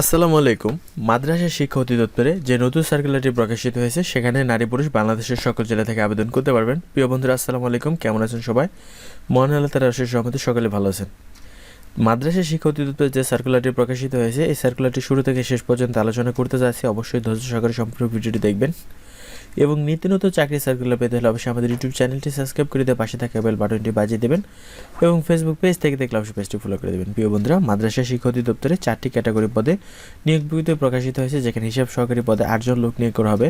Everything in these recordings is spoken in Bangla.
আসসালামু আলাইকুম। মাদ্রাসা শিক্ষা অধিদপ্তরে যে নতুন সার্কুলারটি প্রকাশিত হয়েছে, সেখানে নারী পুরুষ বাংলাদেশের সকল জেলা থেকে আবেদন করতে পারবেন। প্রিয় বন্ধুরা, আসসালামু আলাইকুম। কেমন আছেন সবাই? মহান আল্লাহ তার অশেষ সহমতি সকলে ভালো আছেন। মাদ্রাসা শিক্ষা অধিদপ্তরে যে সার্কুলারটি প্রকাশিত হয়েছে, এই সার্কুলারটি শুরু থেকে শেষ পর্যন্ত আলোচনা করতে যাচ্ছি অবশ্যই ধৈর্য সহকারে সম্পূর্ণ ভিডিওটি দেখবেন। এবং নিত্য নতুন চাকরি সার্কুলার পেতে হলে অবশ্যই আমাদের ইউটিউব চ্যানেলটি সাবস্ক্রাইব করে দিয়ে পাশে থাকা বেল বাটনটি বাজিয়ে দেবেন এবং ফেসবুক পেজ থেকে দেখলে অবশ্যই পেজটি ফলো করে দেবেন। প্রিয় বন্ধুরা, মাদ্রাসা শিক্ষা অধিদপ্তরে চারটি ক্যাটাগরি পদে নিয়োগ বিজ্ঞপ্তি প্রকাশিত হয়েছে, যেখানে হিসাব সহকারী পদে আটজন লোক নিয়োগ করা হবে।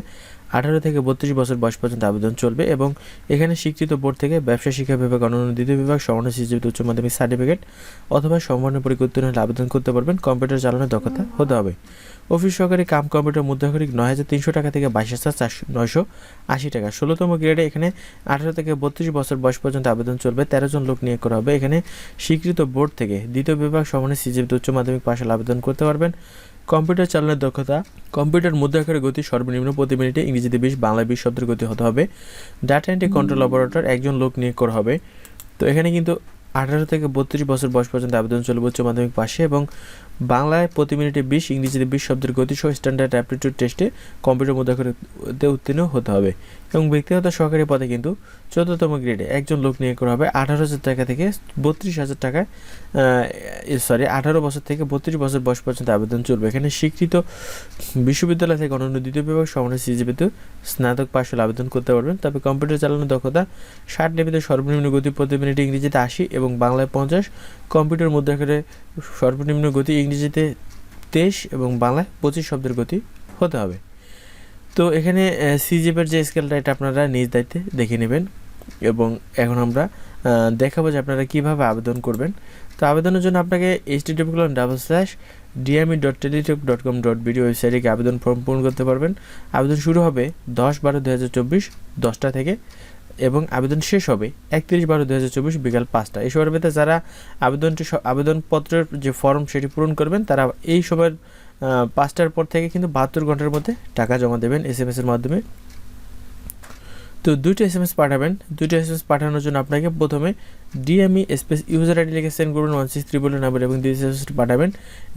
আঠারো থেকে বত্রিশ বছর বয়স পর্যন্ত আবেদন চলবে এবং এখানে স্বীকৃত বোর্ড থেকে ব্যবসা শিক্ষা বিভাগ, অন্যান্য দ্বিতীয় বিভাগ, সমন্বয় সিজিবিত উচ্চ মাধ্যমিক সার্টিফিকেট অথবা সমন্বয় উত্তীর্ণ হলে আবেদন করতে পারবেন। কম্পিউটার চালানোর দক্ষতা হতে হবে। অফিস সহকারী কাম কম্পিউটার মুদ্রাক্ষরিক নয় হাজার তিনশো টাকা থেকে বাইশ হাজার চারশো নয়শো আশি টাকা। ষোলোতম গ্রেডে এখানে আঠারো থেকে বত্রিশ বছর বয়স পর্যন্ত আবেদন চলবে তেরো জন লোক নিয়োগ করা হবে। এখানে স্বীকৃত বোর্ড থেকে দ্বিতীয় বিভাগ সমন্বয় সিজিবিত উচ্চ মাধ্যমিক পাশে আবেদন করতে পারবেন। কম্পিউটার চালানোর দক্ষতা কম্পিউটার মুদ্রাক্ষরের গতি সর্বনিম্ন প্রতি মিনিটে ইংরেজিতে বিশ বাংলা বিশ শব্দের গতি হতে হবে। ডাটা এন্ট্রি কন্ট্রোল অপারেটর একজন লোক নিয়োগ করা হবে। তো এখানে কিন্তু আঠারো থেকে বত্রিশ বছর বয়স পর্যন্ত আবেদন চলবে উচ্চ মাধ্যমিক পাশে এবং বাংলায় প্রতি মিনিটে বিশ, ইংরেজিতে বিশ শব্দের গতি সহ স্ট্যান্ডার্ড অ্যাপটিটিউড টেস্টে কম্পিউটার মুদ্রাক্ষরিতে উত্তীর্ণ হতে হবে। এবং ব্যক্তিগত সহকারী পদে কিন্তু চতুর্থতম গ্রেডে একজন লোক নিয়োগ করা হবে। আঠারো হাজার টাকা থেকে বত্রিশ হাজার টাকায় সরি আঠারো বছর থেকে বত্রিশ বছর বয়স পর্যন্ত আবেদন চলবে। এখানে স্বীকৃত বিশ্ববিদ্যালয় থেকে দ্বিতীয় বিভাগ সমানের সিজিপিতে স্নাতক পাশ হলে আবেদন করতে পারবেন। তবে কম্পিউটার চালানোর দক্ষতা ষাট লিপিতে সর্বনিম্ন গতি প্রতি মিনিটে ইংরেজিতে আশি এবং বাংলায় পঞ্চাশ। কম্পিউটার মুদ্রাক্ষরে সর্বনিম্ন গতি ইংরেজিতে তেইশ এবং বাংলায় পঁচিশ শব্দের গতি হতে হবে। তো এখানে সিজিপের যে স্কেলটা এটা আপনারা নিজ দায়িত্বে দেখে নেবেন এবং এখন আমরা দেখাবো যে আপনারা কীভাবে আবেদন করবেন। তো আবেদনের জন্য আপনাকে H T W double slash DME dot Teletalk dot com dot BD ওয়েবসাইটে আবেদন ফর্ম পূরণ করতে পারবেন। আবেদন শুরু হবে দশ বারো দু হাজার চব্বিশ দশটা থেকে এবং আবেদন শেষ হবে একত্রিশ বারো দু হাজার চব্বিশ বিকাল পাঁচটা এই সময়ের ভিতরে যারা আবেদনটি আবেদনপত্রের যে ফর্ম সেটি পূরণ করবেন, তারা এই সময়ের পাঁচটার পর থেকে কিন্তু বাহাত্তর ঘণ্টার মধ্যে টাকা জমা দেবেন এস এম এর মাধ্যমে। তো দুইটা এস এম এস পাঠাবেন। দুইটা এস এম এস পাঠানোর জন্য আপনাকে প্রথমে ডিএমই স্পেস ইউজার আইডি লিখে সেন্ড করবেন ওয়ান সিক্স থ্রি বল্টু নাম্বার এবং দুই এস এম এস পাঠাবেন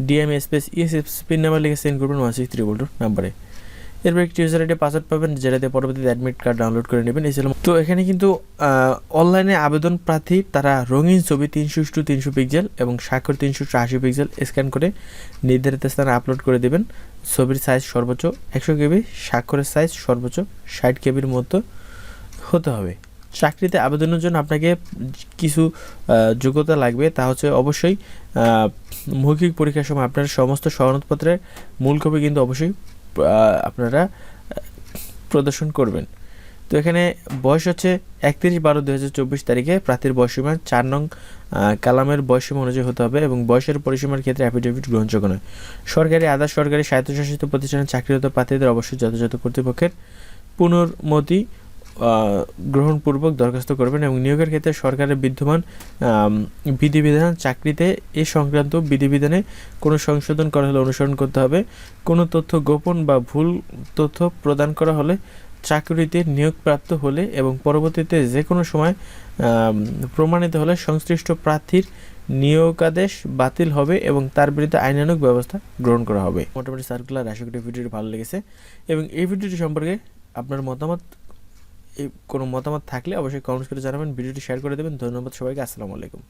DME space ESS PIN number লিখে সেন্ড করবেন ওয়ান সিক্স থ্রি বল্টু নাম্বারে। এরপর একটি ইউজার আইডি পাসওয়ার্ড পাবেন যেটাতে পরবর্তীতে অ্যাডমিট কার্ড ডাউনলোড করে নেবেন। এই তো এখানে কিন্তু অনলাইনে আবেদন প্রার্থী, তারা রঙিন ছবি তিনশো টু তিনশো পিক্সেল এবং স্বাক্ষর তিনশো আশি পিক্সেল স্ক্যান করে নির্ধারিত স্থানে আপলোড করে দেবেন। ছবির সাইজ সর্বোচ্চ একশো কেবি, স্বাক্ষরের সাইজ সর্বোচ্চ ষাট কেবির মতো হতে হবে। চাকরিতে আবেদনের জন্য আপনাকে কিছু যোগ্যতা লাগবে, তা হচ্ছে অবশ্যই মৌখিক পরীক্ষার সময় আপনার সমস্ত সনদপত্রের মূল কপি কিন্তু অবশ্যই আপনারা প্রদর্শন করবেন। তো এখানে বয়স হচ্ছে একত্রিশ বারো দু হাজার চব্বিশ তারিখে। প্রার্থীর বয়সীমা চার নং কালামের বয়সীমা অনুযায়ী হতে হবে এবং বয়সের পরিসীমার ক্ষেত্রে অ্যাফিডেভিট গ্রহণযোগ্য নয়। সরকারি, আধা সরকারি স্বায়ত্তশাসিত প্রতিষ্ঠানের চাকরিরত প্রার্থীদের অবশ্যই যথাযথ কর্তৃপক্ষের পুনর্মতি গ্রহণপূর্বক দরখাস্ত করবেন এবং নিয়োগের ক্ষেত্রে সরকারের বিদ্যমান বিধিবিধান, চাকরিতে এ সংক্রান্ত বিধিবিধানে কোনো সংশোধন করা হলে অনুসরণ করতে হবে। কোনো তথ্য গোপন বা ভুল তথ্য প্রদান করা হলে চাকরিতে নিয়োগপ্রাপ্ত হলে এবং পরবর্তীতে যে কোনো সময় প্রমাণিত হলে সংশ্লিষ্ট প্রার্থীর নিয়োগাদেশ বাতিল হবে এবং তার বিরুদ্ধে আইনানুগ ব্যবস্থা গ্রহণ করা হবে। মোটামুটি সার্কুলার আশা করি ভিডিওটি ভালো লেগেছে। এবং এই ভিডিওটি সম্পর্কে আপনার মতামত এই কোনো মতামত থাকলে অবশ্যই কমেন্টস করে জানাবেন, ভিডিওটি শেয়ার করে দেবেন। ধন্যবাদ সবাইকে, আসসালামু আলাইকুম।